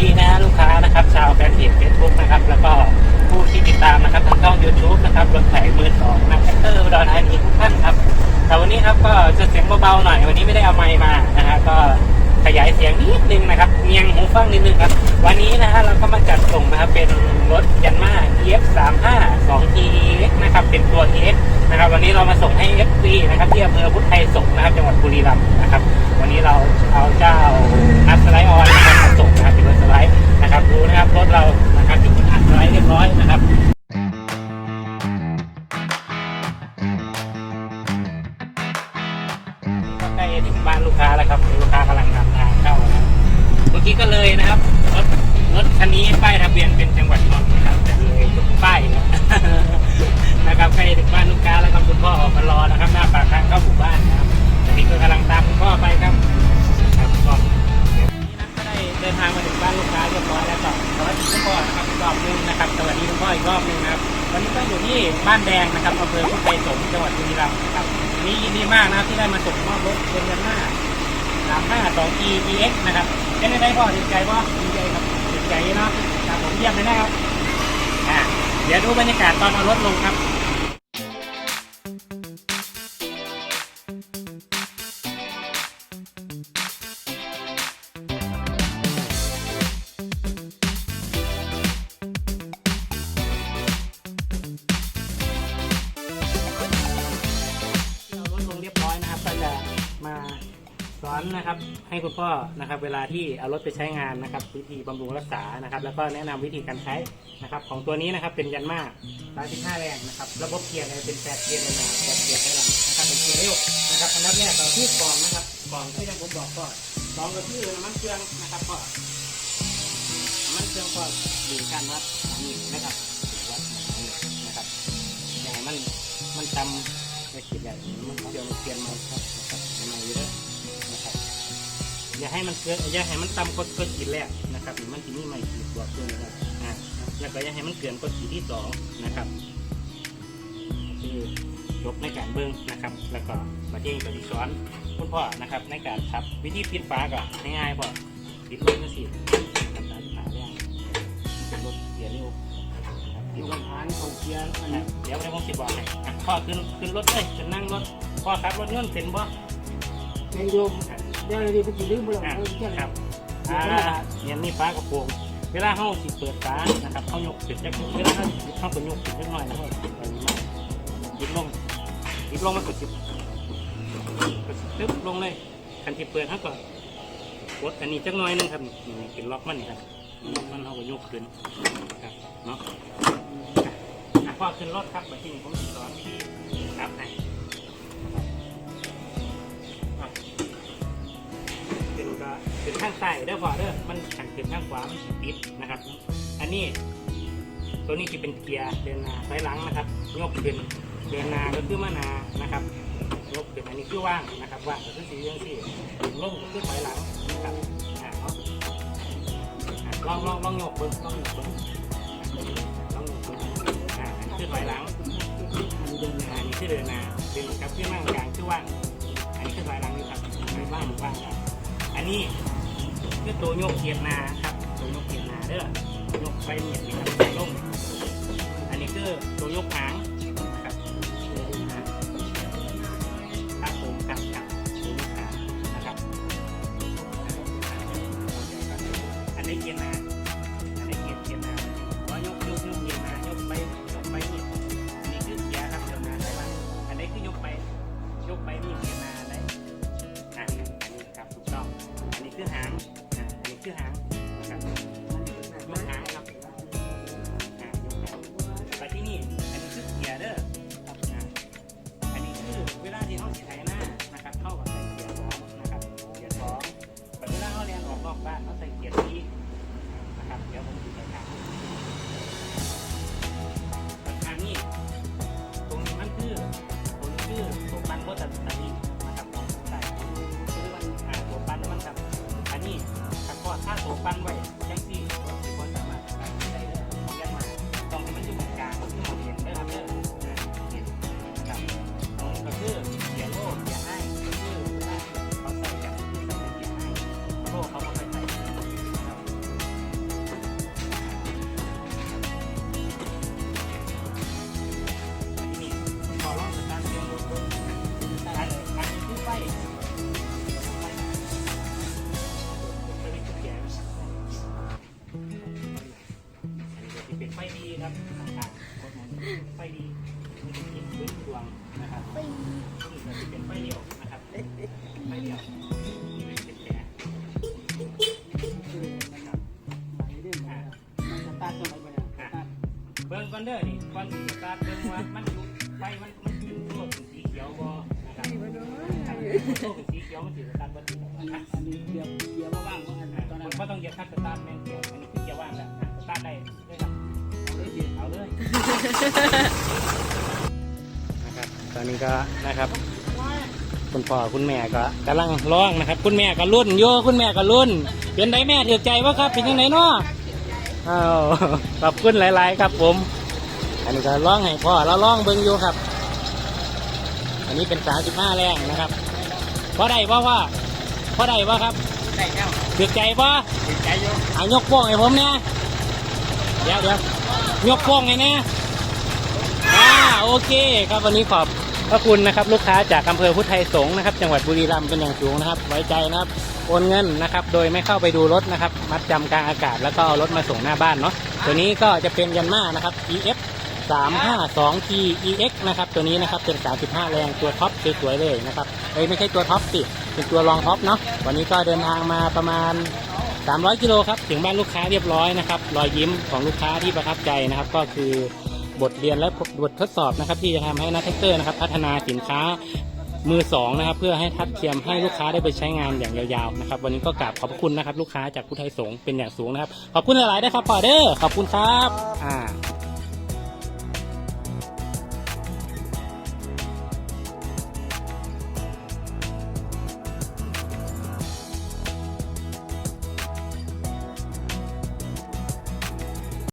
ดีนะลูกค้านะครับ ชาวแฟนเพจเฟซบุ๊กนะครับ แล้วก็ผู้ที่ติดตามนะครับทางช่องยูทูบนะครับรถไถมือสองนะแท็กเตอร์อุดรธานีทุกท่านครับแต่วันนี้ครับก็จะเสียงเบาๆหน่อย วันนี้ไม่ได้เอาไมค์มานะฮะก็ขยายเสียงนิดนึงนะครับเงียงหูฟังนิดนึงครับ วันนี้นะฮะเราก็มาจัดส่งนะครับเป็นรถยันมา EF35 2 TX นะครับเป็นตัว EX นะครับวันนี้เรามาส่งให้ FC นะครับที่อำเภอพุทธไทยสงนะครับจังหวัดบุรีรัมย์นะครับวันนี้เราเอาเจ้านัสไลออนมาส่งนะครับ ไลด์นะครับดูนะครับรถเรานะครับถึงอัดไลด์เรียบร้อยนะครับใกล้ถึงบ้านลูกค้าแล้วครับลูกค้ากำลังนำทางเข้านะครับเมื่อกี้ก็เลยนะครับรถรถคันนี้ป้ายทะเบียนเป็นจังหวัดนนท์นะครับแต่เลยทุกป้ายนะ วันนี้ก็อยู่ที่บ้านแดงนะครับอำเภอพุทธไทยสงจังหวัดบุรีรัมย์นะครับนี้ยินดีมากนะครับที่ได้มาส่งมอบรถเดือนหน้าสามห้าสอง E E X นะครับเป็นยังไงพ่อดีใจพ่อดีใจครับดีใจเนาะครับผมเยี่ยมเลยนะครับอ่าเดี๋ยวดูบรรยากาศตอนเอารถลงครับ นะครับ ให้คุณพ่อนะครับ เวลาที่เอารถไปใช้งานนะครับ วิธีบำรุงรักษานะครับ แล้วก็แนะนำวิธีการใช้นะครับ ของตัวนี้นะครับเป็นยันมา115แรงนะครับ ระบบเกียร์เนี่ยเป็นแปดเกียร์เลยนะแปดเกียร์ให้หลังนะครับเป็นเกียร์เร็วนะครับอันดับแรกเราที่กล่องนะครับกล่องที่ยังผมบอกก็กล่องก็คือน้ำมันเครื่องนะครับก็น้ำมันเครื่องก็ดูการวัดนนี้นะครับวัดนนี้นะครับอย่างมันมันจำไม่คิดใหญ่มันเดี๋ยวมันเปลี่ยนมาครับนะครับมาเยอะ อย่าให้มันเกินอย่าให้มันต่ำกว่าก็ขีดแรกนะครับหรือมันที่นี่ไม่ขีดบวกด้วยนะครับอ่าแล้วก็อย่าให้มันเกินกว่าขีดที่สองนะครับคือจบในการเบิ้งนะครับ แล้วก็มาเที่ยงกับดิสอนคุณพ่อนะครับ ในการทับวิธีปิดฝาก่อนง่ายๆพ่อปิดลงก็สิทำตามขาแรงเป็นรถเกียร์เร็วนะครับปิดลงฐานเขาเกียร์อันอะเดี๋ยวเดี๋ยวผมสิบอกให้อะพ่อขึ้นขึ้นรถเลยจะนั่งรถพ่อขับรถเงินเป็นบ่เป็นโยม เดี๋ยวนี้ไปกินลืมไปแล้วอะเออเจ้าครับอ่าเนี่ยนี่ฟ้ากระโปรงเวลาเฮาสิเปิดฝานะครับเฮายกขึ้นจักเวลาเฮาสิเฮาก็ยกขึ้นจักหน่อยนะครับอันนี้มาหยิบลงหยิบลงมาก็สิบก็สิตึ๊บลงเลยคันที่เปิดเฮาก็กดอันนี้จักหน่อยหนึงครับนี่นี่เป็นล็อกมันนี่ครับล็อกมันเฮาก็ยกขึ้นครับเนาะอะอะพ่อขึ้นรถครับแบบที่นี่ผมสิสอนวิธีครับให้างซ้ายเด้อพอเด้อมันขันเป็นข้างขวามันสิปิดนะครับ อันนี้ตัวนี้จะเป็นเกียร์เดินหน้าถอยหลังนะครับยกขึ้นเดินหน้าก็คือมาหนานะครับยกขึ้นอันนี้คือว่างนะครับว่างก็คือสีเรื่องสีลงก็คือถอยหลังนะครับอ่อาอะลองลองลองยกเบิ้งลองยกเบิ้งลองยกเบิ้งอ่าอันนี้คือถอยหลังอันนี้เดินหน้านนี้คือเดินหน้าเป็นครับคือนั่งกลางคือว่างอันนี้คือถอยหลังนี่ครับว่างว่างครับอันนี้ คือตัวโยกเกียร์นาครับตัวโยกเกียร์นาเด้อยกไปเหนี่ยนี่ครับใส่ลงอันนี้คือตัวโยกหาง คบต่ไฟดียงดดวงนะครับนี่จะเป็นไฟเลี้ยวนะครับไฟเลี้ยวนี่เป็นแผนะครับอ่ตาร์ตัวไหนไปเนี่ยอ่าบิ้ก่นเด้อนี่ก่อนสิสตาร์เบิ้ว่ามันลุกไฟมันมันขึ้นตัวเป็นสีเขียวบ่นะครับตัวเป็นสีเขียวมันสิสตาร์ทบ่ตินะครับอันนี้เกียร์เกียร์ว่างว่างอันตอนนั้นบ่ต้องเหยียบคันสตาร์ทแม่งเกียร์อันนี้คือเกียร์ว่างแล้วสตาร์ทได้เลยครับ เอาเลยสิเอาเลยนะครับตอนนี้ก็นะครับคุณพ่อคุณแม่ก็กำลังร้องนะครับ คุณแม่ก็รุ่นโยคุณแม่ก็รุ่น เป็นไดแม่ถือใจวะครับ เป็นยังไงเนาะอ้าวขอบคุณหลาย ๆ ครับผม อันนี้ก็ร้องให้พ่อเราร้องเบิ้งอยู่ครับ อันนี้เป็นสามสิบห้าแรงนะครับพอได้ป่ว่าพอได้ป่ครับได้แล้วถือใจป่ะติดใจอยู่เอายกโป้งให้ผมเนี่ยเดี๋ยวเดี๋ยว ยกโป้งให้แน่อ่าโอเค ครับวันนี้ขอบพระคุณนะครับ ลูกค้าจากอำเภอพุทธไทยสงฆ์นะครับ จังหวัดบุรีรัมย์เป็นอย่างสูงนะครับ ไว้ใจนะครับโอนเงินนะครับ โดยไม่เข้าไปดูรถนะครับ มัดจำกลางอากาศแล้วก็เอารถมาส่งหน้าบ้านเนาะตัวนี้ก็จะเป็นยันมานะครับ EF 352 T EX นะครับตัวนี้นะครับเป็น 35 แรงตัวท็อปสวยๆเลยนะครับเอ้ยไม่ใช่ตัวท็อปสิเป็นตัวรองท็อปเนาะวันนี้ก็เดินทางมาประมาณ 300กิโลครับถึงบ้านลูกค้าเรียบร้อยนะครับรอยยิ้มของลูกค้าที่ประทับใจนะครับ ก็คือบทเรียนและบททดสอบนะครับ ที่จะทำให้นักแท็กเตอร์นะครับ พัฒนาสินค้ามือสองนะครับ เพื่อให้ทัดเทียมให้ลูกค้าได้ไปใช้งานอย่างยาวๆนะครับวันนี้ก็กราบขอบพระคุณนะครับ ลูกค้าจากพุทธไทยสงเป็นอย่างสูงนะครับ ขอบคุณหลายๆนะครับปอเดอร์ขอบคุณครับอ่า